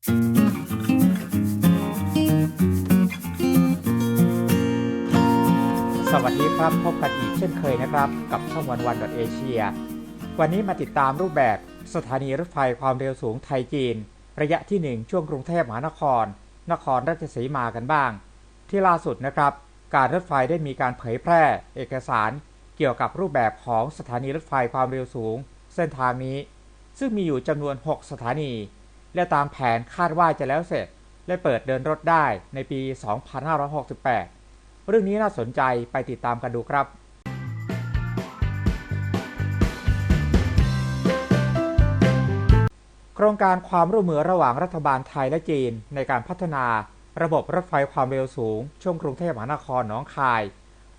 สวัสดีครับ พบกันอีกเช่นเคยนะครับ กับช่องวันวันเอเชียวันนี้มาติดตามรูปแบบสถานีรถไฟความเร็วสูงไทยจีน ระยะที่ 1 ช่วงกรุงเทพมหานคร นครราชสีมากันบ้าง ที่ล่าสุดนะครับ การรถไฟได้มีการเผยแพร่ เอกสาร เกี่ยวกับรูปแบบของสถานีรถไฟความเร็วสูง เส้นทางนี้ ซึ่งมีอยู่จำนวน 6 สถานี และตามแผนคาดว่าจะแล้วเสร็จ และเปิดเดินรถได้ในปี 2568 เรื่องนี้น่าสนใจไปติดตามกันดูครับโครงการความร่วมมือระหว่างรัฐบาลไทยและจีน ในการพัฒนาระบบรถไฟความเร็วสูง ช่วงกรุงเทพมหานครหนองคาย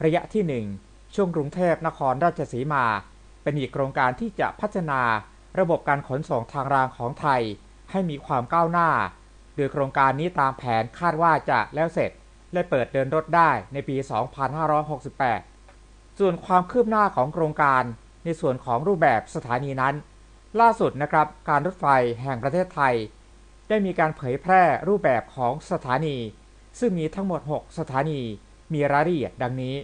ระยะที่ 1 ช่วงกรุงเทพนครราชสีมา เป็นอีกโครงการที่จะพัฒนาระบบการขนส่งทางรางของไทย ให้มีความก้าวหน้า โดยโครงการนี้ตามแผนคาดว่าจะแล้วเสร็จและเปิดเดินรถได้ในปี 2568 ส่วนความคืบหน้าของโครงการในส่วนของรูปแบบสถานีนั้น ล่าสุดนะครับการรถไฟแห่งประเทศไทย ได้มีการเผยแพร่รูปแบบของสถานี ซึ่งมีทั้งหมด 6 สถานีมีรายละเอียดดังนี้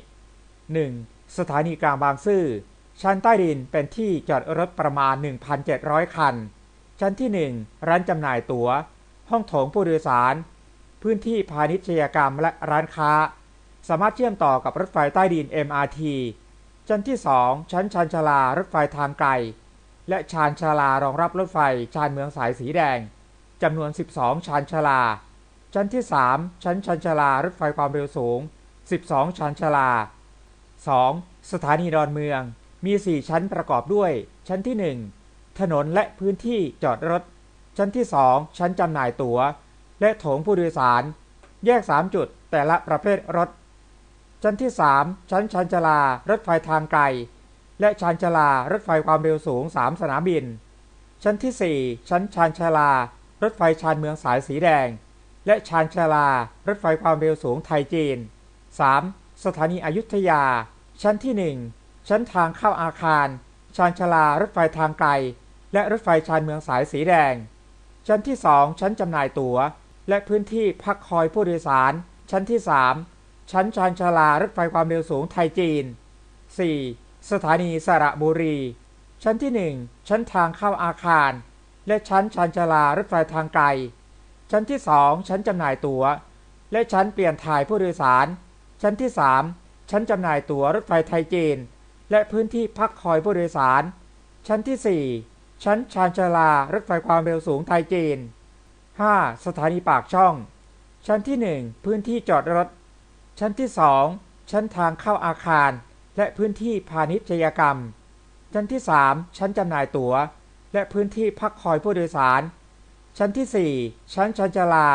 1. สถานีกลางบางซื่อชั้นใต้ดินเป็นที่จอดรถประมาณ 1,700 คัน ชั้นที่ 1 ร้านจำหน่ายตัว๋ว ห้องโถงผู้โดยสาร พื้นที่พาณิชยกรรมและร้านค้า สามารถเชื่อมต่อกับรถไฟใต้ดิน MRT ชั้นที่ 2 ชั้นชานชาลารถไฟทางไกล และชานชาลารองรับรถไฟชานเมืองสายสีแดงจำนวน 12 ชานชาลา ชั้นที่ 3 ชั้นชานชาลารถไฟความเร็วสูง 12 ชานชาลา 2. สถานีดอนเมืองมี 4 ชั้นประกอบด้วย ชั้นที่ 1 ถนนและพื้นที่จอดรถ ชั้นที่ 2 ชั้นจำหน่ายตัว๋ว และโถงผู้โดยสาร แยก 3 จุดแต่ละประเภทรถ ชั้นที่ 3 ชั้นชานชลา รถไฟทางไกล และชานชลา รถไฟความเร็วสูง 3 สนามบิน ชั้นที่ 4 ชั้นชานชลา รถไฟชานเมืองสายสีแดง และชานชลา รถไฟความเร็วสูงไทยจีน 3. สถานีอยุธยา ชั้นที่ 1 ชั้นทางเข้าอาคาร ชานชลารถไฟทางไกล และรถไฟชานเมืองสายสีแดง ชั้นที่ 2 ชั้นจำหน่ายตัว๋ว และพื้นที่พักคอยผู้โดยสาร ชั้นที่ 3 ชั้นชานชาลารถไฟความเร็วสูงไทยจีน 4. สถานีสระบุรี ชั้นที่ 1 ชั้นทางเข้าอาคาร และชั้นชานชาลารถไฟทางไกล ชั้นที่ 2 ชั้นจำหน่ายตัว๋ว และชั้นเปลี่ยนถ่ายผู้โดยสาร ชั้นที่ 3 ชั้นจำหน่ายตั๋วรถไฟไทยจีน และพื้นที่พักคอยผู้โดยสาร ชั้นที่ 4 ชั้นชานชาลารถไฟความเร็วสูงไทยจีน 5. สถานีปากช่อง ชั้นที่ 1 พื้นที่จอดรถ ชั้นที่ 2 ชั้นทางเข้าอาคาร และพื้นที่พาณิชยกรรม ชั้นที่ 3 ชั้นจำหน่ายตัว๋ว และพื้นที่พักคอยผู้โดยสาร ชั้นที่ 4 ชั้นชานชาลา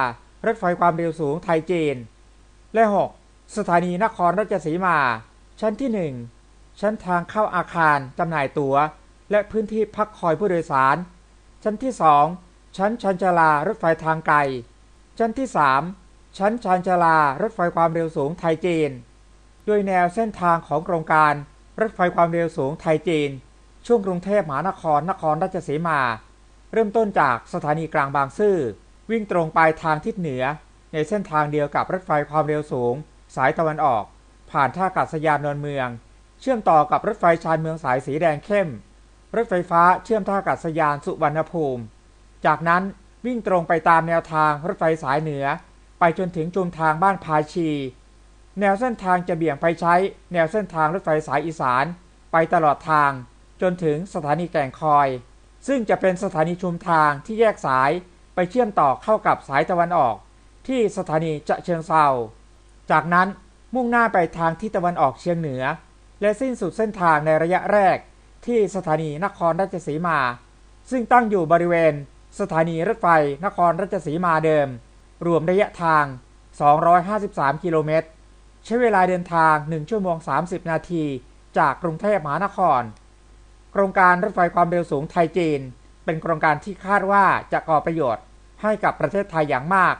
รถไฟความเร็วสูงไทยจีน และ 6. สถานีนครราชสีมา ชั้นที่ 1 ชั้นทางเข้าอาคารจำหน่ายตัว๋ว และพื้นที่พักคอยผู้โดยสาร ชั้นที่2ชั้นชานชาลารถไฟทางไกล ชั้นที่3ชั้นชานชาลารถไฟความเร็วสูงไทยจีนโดยแนวเส้นทางของโครงการรถไฟความเร็วสูงไทยจีน ช่วงกรุงเทพมหานครนครราชสีมา เริ่มต้นจากสถานีกลางบางซื่อวิ่งตรงไปทางทิศเหนือ ในเส้นทางเดียวกับรถไฟความเร็วสูง สายตะวันออก ผ่านท่าอากาศยานนนเมือง เชื่อมต่อกับรถไฟชานเมืองสายสีแดงเข้ม รถไฟฟ้าเชื่อมท่าอากาศยานสุวรรณภูมิ จากนั้นวิ่งตรงไปตามแนวทางรถไฟสายเหนือ ไปจนถึงจุมทางบ้านพาชี แนวเส้นทางจะเบี่ยงไปใช้ แนวเส้นทางรถไฟสายอีสาน ไปตลอดทาง จนถึงสถานีแก่งคอย ซึ่งจะเป็นสถานีชุมทางที่แยกสายไปเชื่อมต่อเข้ากับสายตะวันออก ที่สถานีจะเชิงเซาจากนั้นมุ่งหน้าไปทางทิศตะวันออกเฉียงเหนือ และสิ้นสุดเส้นทางในระยะแรก ที่สถานีนครราชสีมา ซึ่งตั้งอยู่บริเวณ สถานีรถไฟนครราชสีมาเดิม รวมระยะทาง 253 กิโลเมตร ใช้เวลาเดินทาง 1 ชั่วโมง 30 นาที จากกรุงเทพมหานคร โครงการรถไฟความเร็วสูงไทยจีน เป็นโครงการที่คาดว่าจะก่อประโยชน์ให้กับประเทศไทยอย่างมาก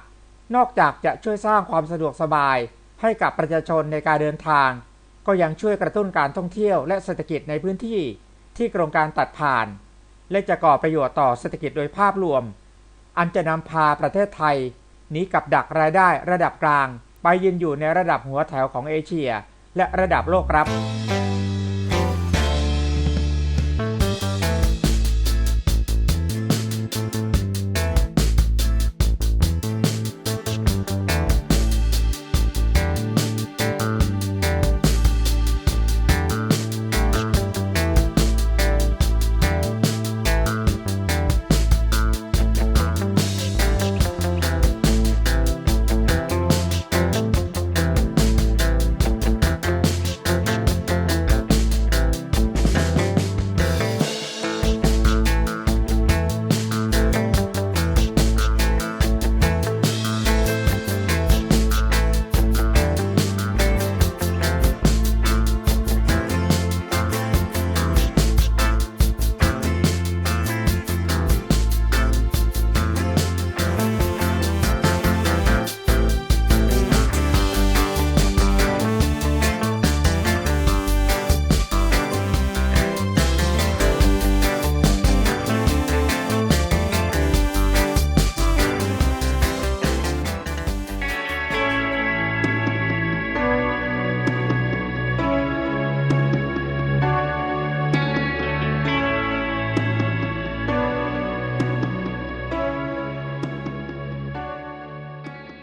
นอกจากจะช่วยสร้างความสะดวกสบายให้กับประชาชนในการเดินทาง ก็ยังช่วยกระตุ้นการท่องเที่ยวและเศรษฐกิจในพื้นที่ ที่โครงการตัดผ่าน และจะก่อประโยชน์ต่อเศรษฐกิจโดยภาพรวม อันจะนำพาประเทศไทยหนีกับดักรายได้ระดับกลาง ไปยืนอยู่ในระดับหัวแถวของเอเชีย และระดับโลกครับ